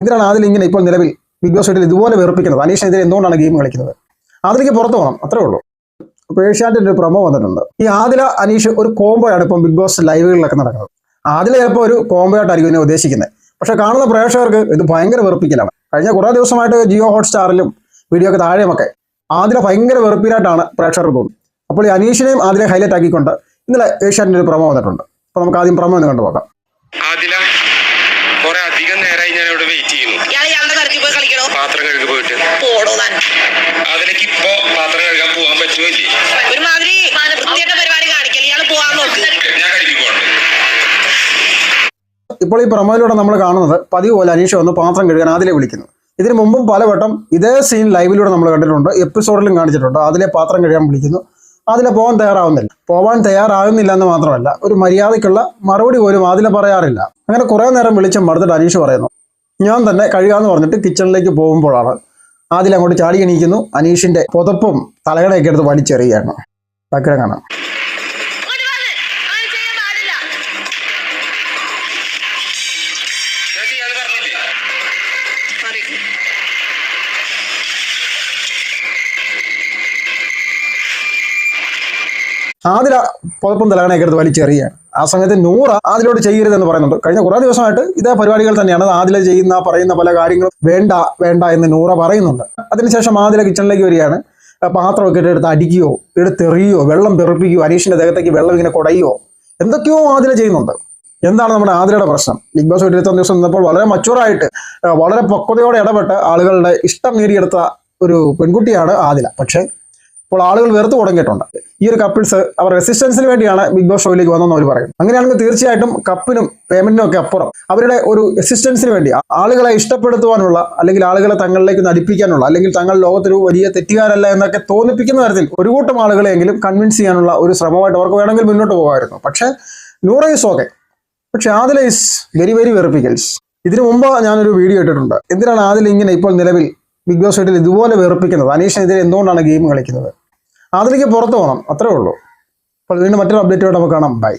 എന്തിനാണ് ആദിൽ ഇങ്ങനെ ഇപ്പോൾ നിലവിൽ ബിഗ് ബോസ് വീട്ടിൽ ഇതുപോലെ വെറുപ്പിക്കുന്നത്? അനീഷിനെതിരെ എന്തുകൊണ്ടാണ് ഗെയിം കളിക്കുന്നത്? ആദിലേക്ക് പുറത്തു പോകണം അത്രേ ഉള്ളൂ. അപ്പോൾ ഏഷ്യാന്റെ ഒരു പ്രമോ വന്നിട്ടുണ്ട്. ഈ ആദില അനീഷ് ഒരു കോംബോയാണ് ഇപ്പം ബിഗ് ബോസ് ലൈവുകളിലൊക്കെ നടക്കുന്നത്. ആദില ചിലപ്പോൾ ഒരു കോംബോ ആയിട്ടായിരിക്കും ഇതിനെ ഉദ്ദേശിക്കുന്നത്. പക്ഷെ കാണുന്ന പ്രേക്ഷകർക്ക് ഇത് ഭയങ്കര വെറുപ്പിക്കലാണ്. കഴിഞ്ഞ കുറേ ദിവസമായിട്ട് ജിയോ ഹോട്ട്സ്റ്റാറിലും വീഡിയോ ഒക്കെ താഴെയുമൊക്കെ ആദില ഭയങ്കര വെറുപ്പിലായിട്ടാണ് പ്രേക്ഷകർക്ക് തോന്നുന്നത്. അപ്പോൾ ഈ അനീഷിനെയും ആദിലെ ഹൈലൈറ്റ് ആക്കിക്കൊണ്ട് ഇന്നലെ ഏഷ്യാന്റെ ഒരു പ്രമോ വന്നിട്ടുണ്ട്. അപ്പോൾ നമുക്ക് ആദ്യം പ്രമോ ഒന്ന് കണ്ടുപോകാം ആദില കൊറേ അധികം നേരമായി ഞാൻ ഇവിടെ വെയിറ്റ് ചെയ്യുന്നു. ഇയാൾ ഇയാളുടെ കറക്കി പോയി കളിക്കണോ? പാത്രം കഴുകി പോയിട്ട്. പോടോ താൻ. അതിലേക്ക് ഇപ്പൊ പാത്രം കഴുകാൻ പോകാൻ പറ്റുമോ ഇല്ലേ? ഒരുമാതിരി വൃത്തിയായിട്ട പരിപാടി കാണിക്കൽ ഇയാൾ പോവാൻ നോക്ക്. ഞാൻ കഴുകിക്കോണ്ട് ഇപ്പോൾ ഈ പ്രൊമോയിലൂടെ നമ്മൾ കാണുന്നത് പതിവ് പോലെ അനീഷ് വന്ന് പാത്രം കഴുകാൻ അതിലെ വിളിക്കുന്നു. ഇതിന് മുമ്പും പലവട്ടം ഇതേ സീൻ ലൈവിലൂടെ നമ്മൾ കണ്ടിട്ടുണ്ട്. എപ്പിസോഡിലും കാണിച്ചിട്ടുണ്ട്. അതിലെ പാത്രം കഴുകാൻ വിളിക്കുന്നു. അതിലെ പോകാൻ തയ്യാറാവുന്നില്ല. പോവാൻ തയ്യാറാവുന്നില്ല എന്ന് മാത്രമല്ല ഒരു മര്യാദയ്ക്കുള്ള മറുപടി പോലും ആദില പറയാറില്ല. അങ്ങനെ കുറേ നേരം വിളിച്ച് മറുത്തിട്ട് അനീഷ് പറയുന്നു ഞാൻ തന്നെ കഴുകാന്ന് പറഞ്ഞിട്ട് കിച്ചണിലേക്ക് പോകുമ്പോഴാണ് ആദിൽ അങ്ങോട്ട് ചാടി എണീക്കുന്നു. അനീഷിന്റെ പുതപ്പും തലകടയൊക്കെ എടുത്ത് വലിച്ചെറിയാണ് ബാക്കിലും കാണാം. Thank വന്ന്. ആദില പുതപ്പും തലകണയൊക്കെ എടുത്ത് വലിച്ചെറിയുകയാണ്. ആ സമയത്ത് നൂറ ആദിലോട് ചെയ്യരുതെന്ന് പറയുന്നുണ്ട്. കഴിഞ്ഞ കുറേ ദിവസമായിട്ട് ഇതേ പരിപാടികൾ തന്നെയാണ് ആദില ചെയ്യുന്ന പറയുന്ന പല കാര്യങ്ങളും വേണ്ട വേണ്ട എന്ന് നൂറ പറയുന്നുണ്ട്. അതിനുശേഷം ആദില കിച്ചണിലേക്ക് വരികയാണ്. പാത്രമൊക്കെ എടുത്ത് അടിക്കുകയോ എടുത്തെറിയോ വെള്ളം തെറിപ്പിക്കുകയോ അനീഷിന്റെ ദേഹത്തേക്ക് വെള്ളം ഇങ്ങനെ കുടയോ എന്തൊക്കെയോ ആദില ചെയ്യുന്നുണ്ട്. എന്താണ് നമ്മുടെ ആതിരയുടെ പ്രശ്നം? ബിഗ് ബോസ് ഇരുപത്തൊന്ന് ദിവസം നിന്നപ്പോൾ വളരെ മച്ചുവറായിട്ട് വളരെ പക്വതയോടെ ഇടപെട്ട് ആളുകളുടെ ഇഷ്ടം നേടിയെടുത്ത ഒരു പെൺകുട്ടിയാണ് ആദില. പക്ഷേ ഇപ്പോൾ ആളുകൾ വെറുത്ത് തുടങ്ങിയിട്ടുണ്ട് ഈ ഒരു കപ്പിൾസ് അവർ റെസിസ്റ്റൻസിന് വേണ്ടിയാണ് ബിഗ് ബോസ് ഷോയിലേക്ക് വന്നതെന്ന് അവർ പറയും. അങ്ങനെയാണെങ്കിൽ തീർച്ചയായിട്ടും കപ്പിനും പേയ്മെന്റിനും ഒക്കെ അപ്പുറം അവരുടെ ഒരു റെസിസ്റ്റൻസിന് വേണ്ടി ആളുകളെ ഇഷ്ടപ്പെടുത്തുവാനുള്ള അല്ലെങ്കിൽ ആളുകളെ തങ്ങളിലേക്ക് നടിപ്പിക്കാനുള്ള അല്ലെങ്കിൽ തങ്ങൾ ലോകത്തൊരു വലിയ തെറ്റുകാരല്ല എന്നൊക്കെ തോന്നിപ്പിക്കുന്ന തരത്തിൽ ഒരു കൂട്ടം ആളുകളെങ്കിലും കൺവിൻസ് ചെയ്യാനുള്ള ഒരു ശ്രമമായിട്ട് അവർക്ക് വേണമെങ്കിൽ മുന്നോട്ട് പോകാമായിരുന്നു. പക്ഷേ നൂറ ഈസ് ഓക്കെ പക്ഷെ ആദില ഇസ് വെരി വെരി വെറുപ്പിക്കൽസ് ഇതിനു മുമ്പ് ഞാനൊരു വീഡിയോ ഇട്ടിട്ടുണ്ട്. എന്തിനാണ് ആദിൽ ഇങ്ങനെ ഇപ്പോൾ നിലവിൽ ബിഗ് ബോസ് വീട്ടിൽ ഇതുപോലെ വെറുപ്പിക്കുന്നത് അനീഷിനെതിരെ എന്തുകൊണ്ടാണ് ഗെയിം കളിക്കുന്നത്? ആദിലേക്ക് പുറത്തു പോകണം അത്രേ ഉള്ളൂ. അപ്പോൾ വീണ്ടും മറ്റൊരു അപ്ഡേറ്റോടെ നമുക്ക് കാണാം. ബൈ